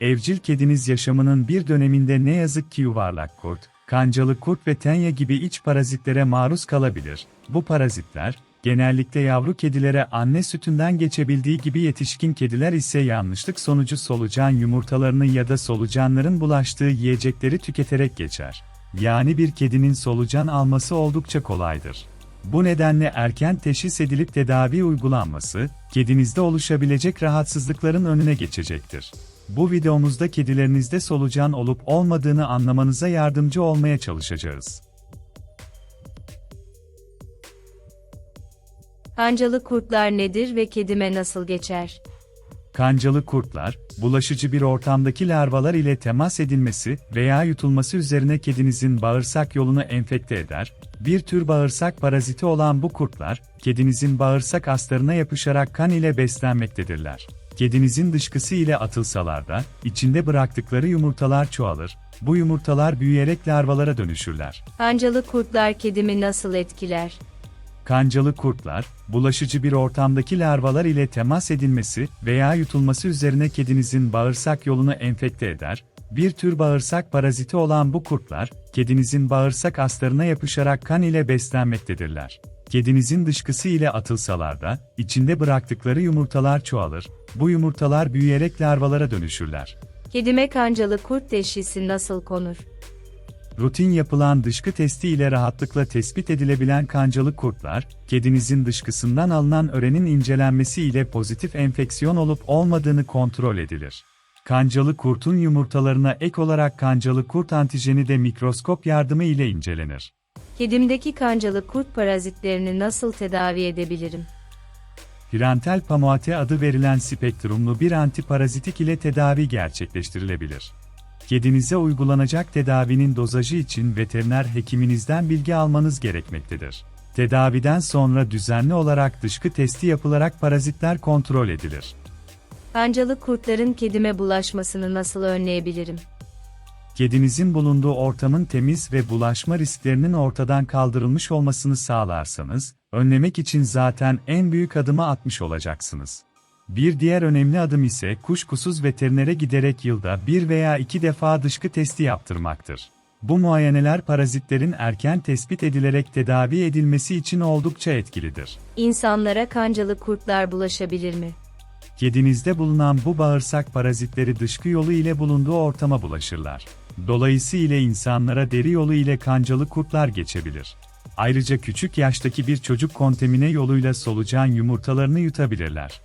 Evcil kediniz yaşamının bir döneminde ne yazık ki yuvarlak kurt, kancalı kurt ve tenya gibi iç parazitlere maruz kalabilir. Bu parazitler, genellikle yavru kedilere anne sütünden geçebildiği gibi yetişkin kediler ise yanlışlık sonucu solucan yumurtalarını ya da solucanların bulaştığı yiyecekleri tüketerek geçer. Yani bir kedinin solucan alması oldukça kolaydır. Bu nedenle erken teşhis edilip tedavi uygulanması, kedinizde oluşabilecek rahatsızlıkların önüne geçecektir. Bu videomuzda kedilerinizde solucan olup olmadığını anlamanıza yardımcı olmaya çalışacağız. Kancalı kurtlar nedir ve kedime nasıl geçer? Kancalı kurtlar, bulaşıcı bir ortamdaki larvalar ile temas edilmesi veya yutulması üzerine kedinizin bağırsak yolunu enfekte eder. Bir tür bağırsak paraziti olan bu kurtlar, kedinizin bağırsak astarına yapışarak kan ile beslenmektedirler. Kedinizin dışkısı ile atılsalar da, içinde bıraktıkları yumurtalar çoğalır. Bu yumurtalar büyüyerek larvalara dönüşürler. Kancalı kurtlar kedimi nasıl etkiler? Kancalı kurtlar, bulaşıcı bir ortamdaki larvalar ile temas edilmesi veya yutulması üzerine kedinizin bağırsak yolunu enfekte eder. Bir tür bağırsak paraziti olan bu kurtlar, kedinizin bağırsak astarına yapışarak kan ile beslenmektedirler. Kedinizin dışkısı ile atılsalar da, içinde bıraktıkları yumurtalar çoğalır. Bu yumurtalar büyüyerek larvalara dönüşürler. Kedime kancalı kurt teşhisi nasıl konur? Rutin yapılan dışkı testi ile rahatlıkla tespit edilebilen kancalı kurtlar, kedinizin dışkısından alınan örenin incelenmesi ile pozitif enfeksiyon olup olmadığını kontrol edilir. Kancalı kurtun yumurtalarına ek olarak kancalı kurt antijeni de mikroskop yardımı ile incelenir. Kedimdeki kancalı kurt parazitlerini nasıl tedavi edebilirim? Pirantel pamuate adı verilen spektrumlu bir antiparazitik ile tedavi gerçekleştirilebilir. Kedinize uygulanacak tedavinin dozajı için veteriner hekiminizden bilgi almanız gerekmektedir. Tedaviden sonra düzenli olarak dışkı testi yapılarak parazitler kontrol edilir. Kancalı kurtların kedime bulaşmasını nasıl önleyebilirim? Kedinizin bulunduğu ortamın temiz ve bulaşma risklerinin ortadan kaldırılmış olmasını sağlarsanız, önlemek için zaten en büyük adımı atmış olacaksınız. Bir diğer önemli adım ise kuşkusuz veterinere giderek yılda bir veya iki defa dışkı testi yaptırmaktır. Bu muayeneler parazitlerin erken tespit edilerek tedavi edilmesi için oldukça etkilidir. İnsanlara kancalı kurtlar bulaşabilir mi? Kedinizde bulunan bu bağırsak parazitleri dışkı yolu ile bulunduğu ortama bulaşırlar. Dolayısıyla insanlara deri yolu ile kancalı kurtlar geçebilir. Ayrıca küçük yaştaki bir çocuk kontamine yoluyla solucan yumurtalarını yutabilirler.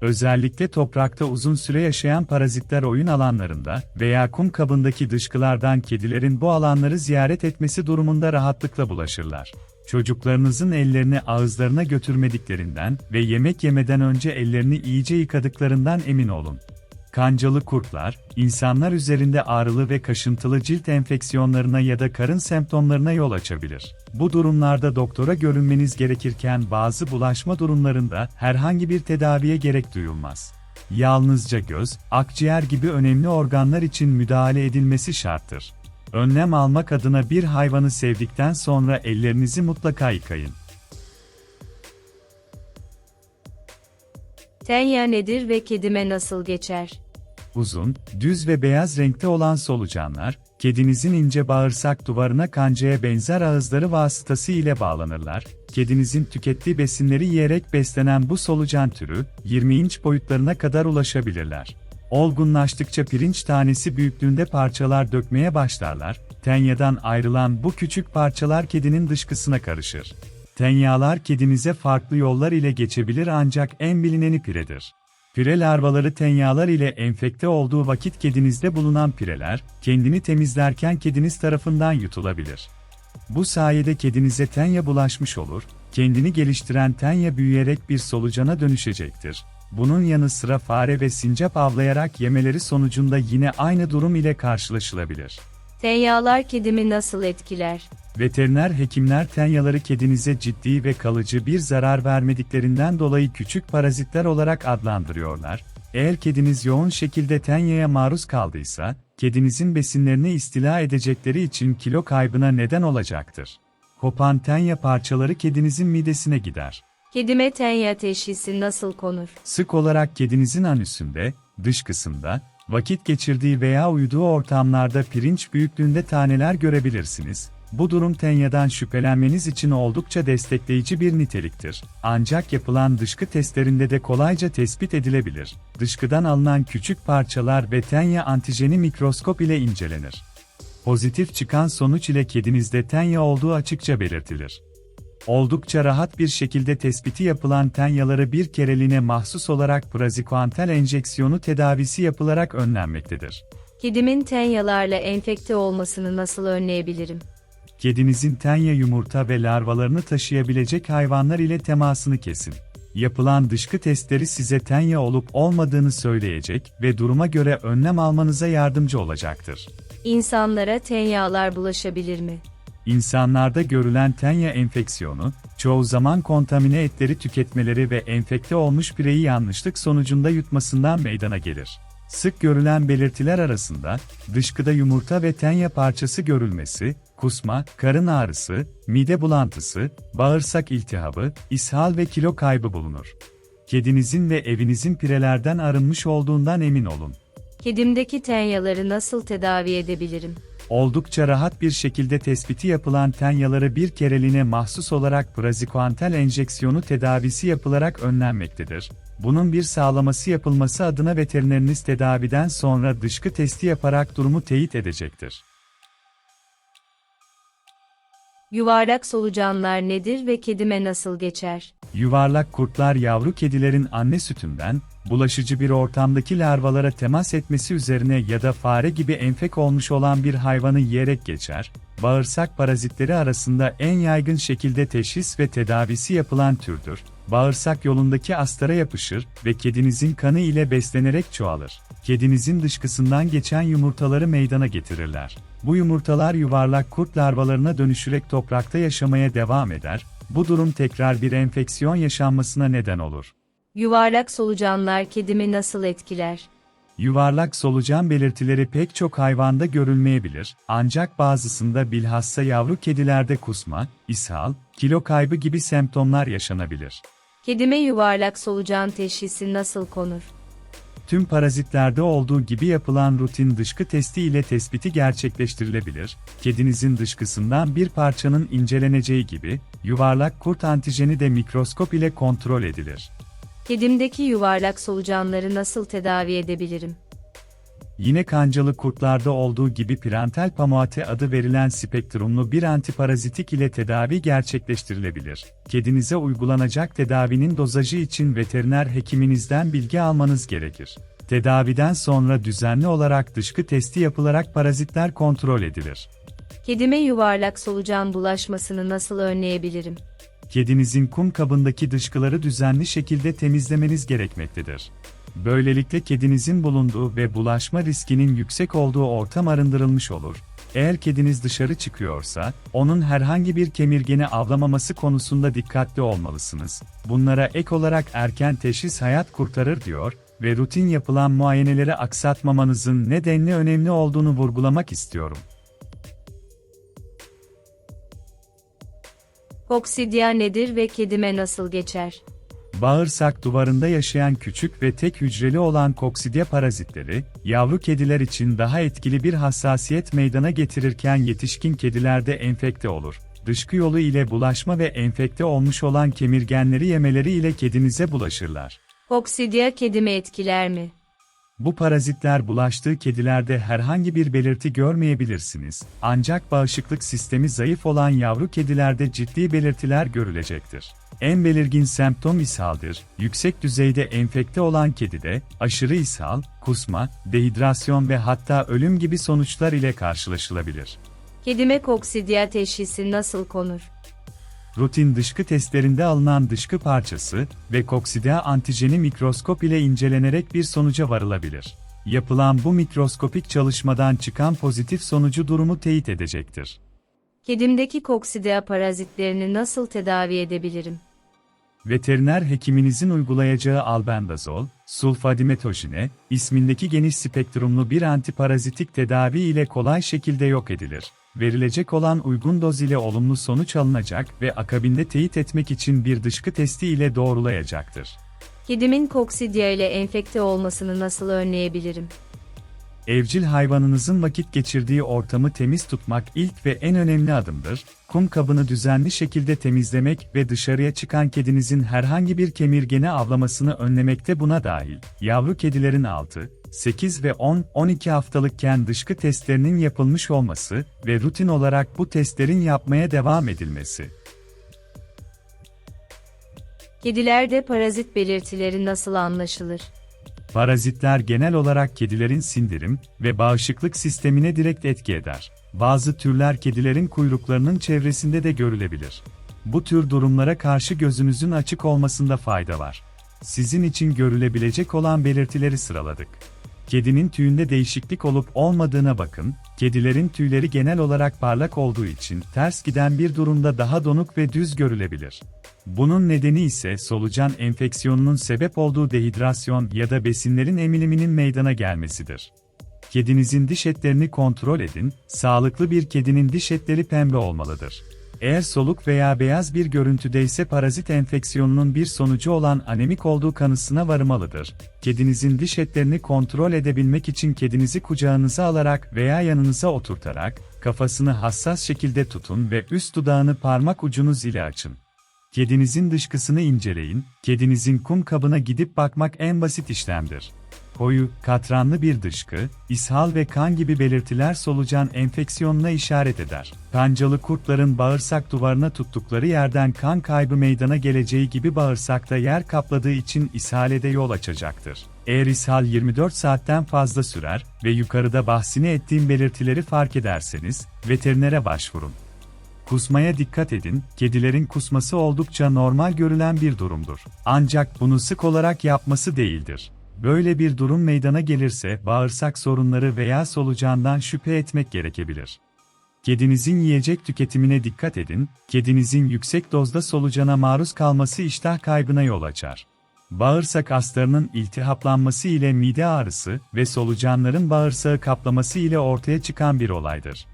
Özellikle toprakta uzun süre yaşayan parazitler oyun alanlarında veya kum kabındaki dışkılardan kedilerin bu alanları ziyaret etmesi durumunda rahatlıkla bulaşırlar. Çocuklarınızın ellerini ağızlarına götürmediklerinden ve yemek yemeden önce ellerini iyice yıkadıklarından emin olun. Kancalı kurtlar, insanlar üzerinde ağrılı ve kaşıntılı cilt enfeksiyonlarına ya da karın semptomlarına yol açabilir. Bu durumlarda doktora görünmeniz gerekirken bazı bulaşma durumlarında herhangi bir tedaviye gerek duyulmaz. Yalnızca göz, akciğer gibi önemli organlar için müdahale edilmesi şarttır. Önlem almak adına bir hayvanı sevdikten sonra ellerinizi mutlaka yıkayın. Tenya nedir ve kedime nasıl geçer? Uzun, düz ve beyaz renkte olan solucanlar, kedinizin ince bağırsak duvarına kancaya benzer ağızları vasıtası ile bağlanırlar. Kedinizin tükettiği besinleri yiyerek beslenen bu solucan türü, 20 inç boyutlarına kadar ulaşabilirler. Olgunlaştıkça pirinç tanesi büyüklüğünde parçalar dökmeye başlarlar. Tenyadan ayrılan bu küçük parçalar kedinin dışkısına karışır. Tenyalar kedinize farklı yollar ile geçebilir ancak en bilineni piredir. Pire larvaları tenyalar ile enfekte olduğu vakit kedinizde bulunan pireler, kendini temizlerken kediniz tarafından yutulabilir. Bu sayede kedinize tenya bulaşmış olur, kendini geliştiren tenya büyüyerek bir solucana dönüşecektir. Bunun yanı sıra fare ve sincap avlayarak yemeleri sonucunda yine aynı durum ile karşılaşılabilir. Tenyalar kedimi nasıl etkiler? Veteriner hekimler tenyaları kedinize ciddi ve kalıcı bir zarar vermediklerinden dolayı küçük parazitler olarak adlandırıyorlar. Eğer kediniz yoğun şekilde tenyaya maruz kaldıysa, kedinizin besinlerini istila edecekleri için kilo kaybına neden olacaktır. Kopan tenya parçaları kedinizin midesine gider. Kedime tenya teşhisi nasıl konur? Sık olarak kedinizin anüsünde, dışkısında, Vakit geçirdiği veya uyuduğu ortamlarda pirinç büyüklüğünde taneler görebilirsiniz. Bu durum Tenya'dan şüphelenmeniz için oldukça destekleyici bir niteliktir. Ancak yapılan dışkı testlerinde de kolayca tespit edilebilir. Dışkıdan alınan küçük parçalar ve Tenya antijeni mikroskop ile incelenir. Pozitif çıkan sonuç ile kedinizde Tenya olduğu açıkça belirtilir. Oldukça rahat bir şekilde tespiti yapılan tenyaları bir kereliğine mahsus olarak prazikuantel enjeksiyonu tedavisi yapılarak önlenmektedir. Kedimin tenyalarla enfekte olmasını nasıl önleyebilirim? Kedinizin tenya yumurta ve larvalarını taşıyabilecek hayvanlar ile temasını kesin. Yapılan dışkı testleri size tenya olup olmadığını söyleyecek ve duruma göre önlem almanıza yardımcı olacaktır. İnsanlara tenyalar bulaşabilir mi? İnsanlarda görülen tenya enfeksiyonu, çoğu zaman kontamine etleri tüketmeleri ve enfekte olmuş bireyi yanlışlık sonucunda yutmasından meydana gelir. Sık görülen belirtiler arasında, dışkıda yumurta ve tenya parçası görülmesi, kusma, karın ağrısı, mide bulantısı, bağırsak iltihabı, ishal ve kilo kaybı bulunur. Kedinizin ve evinizin pirelerden arınmış olduğundan emin olun. Kedimdeki tenyaları nasıl tedavi edebilirim? Oldukça rahat bir şekilde tespiti yapılan tenyaları bir kereliğine mahsus olarak prazikuantel enjeksiyonu tedavisi yapılarak önlenmektedir. Bunun bir sağlaması yapılması adına veterineriniz tedaviden sonra dışkı testi yaparak durumu teyit edecektir. Yuvarlak solucanlar nedir ve kedime nasıl geçer? Yuvarlak kurtlar yavru kedilerin anne sütünden, bulaşıcı bir ortamdaki larvalara temas etmesi üzerine ya da fare gibi enfek olmuş olan bir hayvanı yiyerek geçer, bağırsak parazitleri arasında en yaygın şekilde teşhis ve tedavisi yapılan türdür. Bağırsak yolundaki astara yapışır ve kedinizin kanı ile beslenerek çoğalır. Kedinizin dışkısından geçen yumurtaları meydana getirirler. Bu yumurtalar yuvarlak kurt larvalarına dönüşerek toprakta yaşamaya devam eder, bu durum tekrar bir enfeksiyon yaşanmasına neden olur. Yuvarlak solucanlar kedimi nasıl etkiler? Yuvarlak solucan belirtileri pek çok hayvanda görülmeyebilir, ancak bazısında bilhassa yavru kedilerde kusma, ishal, kilo kaybı gibi semptomlar yaşanabilir. Kedime yuvarlak solucan teşhisi nasıl konur? Tüm parazitlerde olduğu gibi yapılan rutin dışkı testi ile tespiti gerçekleştirilebilir. Kedinizin dışkısından bir parçanın inceleneceği gibi, yuvarlak kurt antijeni de mikroskop ile kontrol edilir. Kedimdeki yuvarlak solucanları nasıl tedavi edebilirim? Yine kancalı kurtlarda olduğu gibi Pirantel pamuate adı verilen spektrumlu bir antiparazitik ile tedavi gerçekleştirilebilir. Kedinize uygulanacak tedavinin dozajı için veteriner hekiminizden bilgi almanız gerekir. Tedaviden sonra düzenli olarak dışkı testi yapılarak parazitler kontrol edilir. Kedime yuvarlak solucan bulaşmasını nasıl önleyebilirim? Kedinizin kum kabındaki dışkıları düzenli şekilde temizlemeniz gerekmektedir. Böylelikle kedinizin bulunduğu ve bulaşma riskinin yüksek olduğu ortam arındırılmış olur. Eğer kediniz dışarı çıkıyorsa, onun herhangi bir kemirgeni avlamaması konusunda dikkatli olmalısınız. Bunlara ek olarak erken teşhis hayat kurtarır diyor ve rutin yapılan muayeneleri aksatmamanızın nedenli önemli olduğunu vurgulamak istiyorum. Koksidya nedir ve kedime nasıl geçer? Bağırsak duvarında yaşayan küçük ve tek hücreli olan koksidya parazitleri, yavru kediler için daha etkili bir hassasiyet meydana getirirken yetişkin kedilerde enfekte olur. Dışkı yolu ile bulaşma ve enfekte olmuş olan kemirgenleri yemeleri ile kedinize bulaşırlar. Koksidya kedimi etkiler mi? Bu parazitler bulaştığı kedilerde herhangi bir belirti görmeyebilirsiniz. Ancak bağışıklık sistemi zayıf olan yavru kedilerde ciddi belirtiler görülecektir. En belirgin semptom ishaldir. Yüksek düzeyde enfekte olan kedide aşırı ishal, kusma, dehidrasyon ve hatta ölüm gibi sonuçlar ile karşılaşılabilir. Kedime koksidya teşhisi nasıl konur? Rutin dışkı testlerinde alınan dışkı parçası ve koksidea antijeni mikroskop ile incelenerek bir sonuca varılabilir. Yapılan bu mikroskopik çalışmadan çıkan pozitif sonucu durumu teyit edecektir. Kedimdeki koksidya parazitlerini nasıl tedavi edebilirim? Veteriner hekiminizin uygulayacağı albendazol, sulfadimetojine ismindeki geniş spektrumlu bir antiparazitik tedavi ile kolay şekilde yok edilir. Verilecek olan uygun doz ile olumlu sonuç alınacak ve akabinde teyit etmek için bir dışkı testi ile doğrulayacaktır. Kedimin koksidya ile enfekte olmasını nasıl önleyebilirim? Evcil hayvanınızın vakit geçirdiği ortamı temiz tutmak ilk ve en önemli adımdır. Kum kabını düzenli şekilde temizlemek ve dışarıya çıkan kedinizin herhangi bir kemirgeni avlamasını önlemek de buna dahil. Yavru kedilerin 6, 8 ve 10-12 haftalıkken dışkı testlerinin yapılmış olması ve rutin olarak bu testlerin yapmaya devam edilmesi. Kedilerde parazit belirtileri nasıl anlaşılır? Parazitler genel olarak kedilerin sindirim ve bağışıklık sistemine direkt etki eder. Bazı türler kedilerin kuyruklarının çevresinde de görülebilir. Bu tür durumlara karşı gözünüzün açık olmasında fayda var. Sizin için görülebilecek olan belirtileri sıraladık. Kedinin tüyünde değişiklik olup olmadığına bakın. Kedilerin tüyleri genel olarak parlak olduğu için ters giden bir durumda daha donuk ve düz görülebilir. Bunun nedeni ise solucan enfeksiyonunun sebep olduğu dehidrasyon ya da besinlerin emiliminin meydana gelmesidir. Kedinizin diş etlerini kontrol edin, sağlıklı bir kedinin diş etleri pembe olmalıdır. Eğer soluk veya beyaz bir görüntüdeyse parazit enfeksiyonunun bir sonucu olan anemik olduğu kanısına varmalıdır. Kedinizin diş etlerini kontrol edebilmek için kedinizi kucağınıza alarak veya yanınıza oturtarak, kafasını hassas şekilde tutun ve üst dudağını parmak ucunuz ile açın. Kedinizin dışkısını inceleyin, kedinizin kum kabına gidip bakmak en basit işlemdir. Koyu, katranlı bir dışkı, ishal ve kan gibi belirtiler solucan enfeksiyonuna işaret eder. Kancalı kurtların bağırsak duvarına tuttukları yerden kan kaybı meydana geleceği gibi bağırsakta yer kapladığı için ishale de yol açacaktır. Eğer ishal 24 saatten fazla sürer ve yukarıda bahsini ettiğim belirtileri fark ederseniz, veterinere başvurun. Kusmaya dikkat edin, kedilerin kusması oldukça normal görülen bir durumdur. Ancak bunu sık olarak yapması değildir. Böyle bir durum meydana gelirse bağırsak sorunları veya solucandan şüphe etmek gerekebilir. Kedinizin yiyecek tüketimine dikkat edin, kedinizin yüksek dozda solucana maruz kalması iştah kaybına yol açar. Bağırsak astarının iltihaplanması ile mide ağrısı ve solucanların bağırsağı kaplaması ile ortaya çıkan bir olaydır.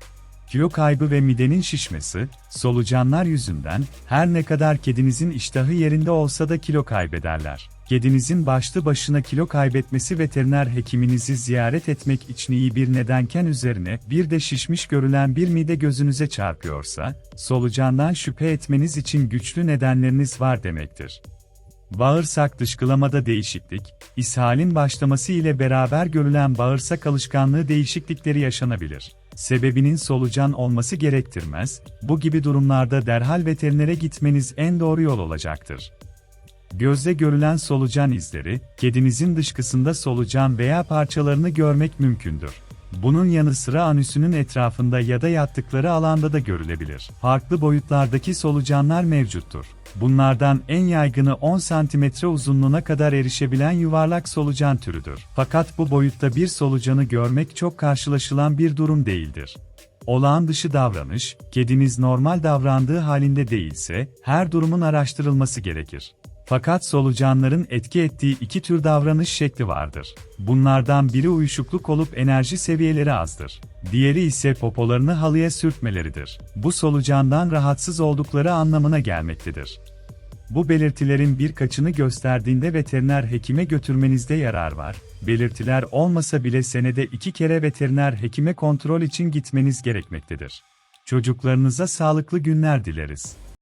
Kilo kaybı ve midenin şişmesi, solucanlar yüzünden, her ne kadar kedinizin iştahı yerinde olsa da kilo kaybederler. Kedinizin başlı başına kilo kaybetmesi veteriner hekiminizi ziyaret etmek için iyi bir nedenken üzerine bir de şişmiş görülen bir mide gözünüze çarpıyorsa, solucandan şüphe etmeniz için güçlü nedenleriniz var demektir. Bağırsak dışkılamada değişiklik, ishalin başlaması ile beraber görülen bağırsak alışkanlığı değişiklikleri yaşanabilir. Sebebinin solucan olması gerektirmez, bu gibi durumlarda derhal veterinere gitmeniz en doğru yol olacaktır. Gözle görülen solucan izleri, kedinizin dışkısında solucan veya parçalarını görmek mümkündür. Bunun yanı sıra anüsünün etrafında ya da yattıkları alanda da görülebilir. Farklı boyutlardaki solucanlar mevcuttur. Bunlardan en yaygını 10 cm uzunluğuna kadar erişebilen yuvarlak solucan türüdür. Fakat bu boyutta bir solucanı görmek çok karşılaşılan bir durum değildir. Olağan dışı davranış, kediniz normal davrandığı halinde değilse, her durumun araştırılması gerekir. Fakat solucanların etki ettiği iki tür davranış şekli vardır. Bunlardan biri uyuşukluk olup enerji seviyeleri azdır. Diğeri ise popolarını halıya sürtmeleridir. Bu solucandan rahatsız oldukları anlamına gelmektedir. Bu belirtilerin birkaçını gösterdiğinde veteriner hekime götürmenizde yarar var. Belirtiler olmasa bile senede iki kere veteriner hekime kontrol için gitmeniz gerekmektedir. Çocuklarınıza sağlıklı günler dileriz.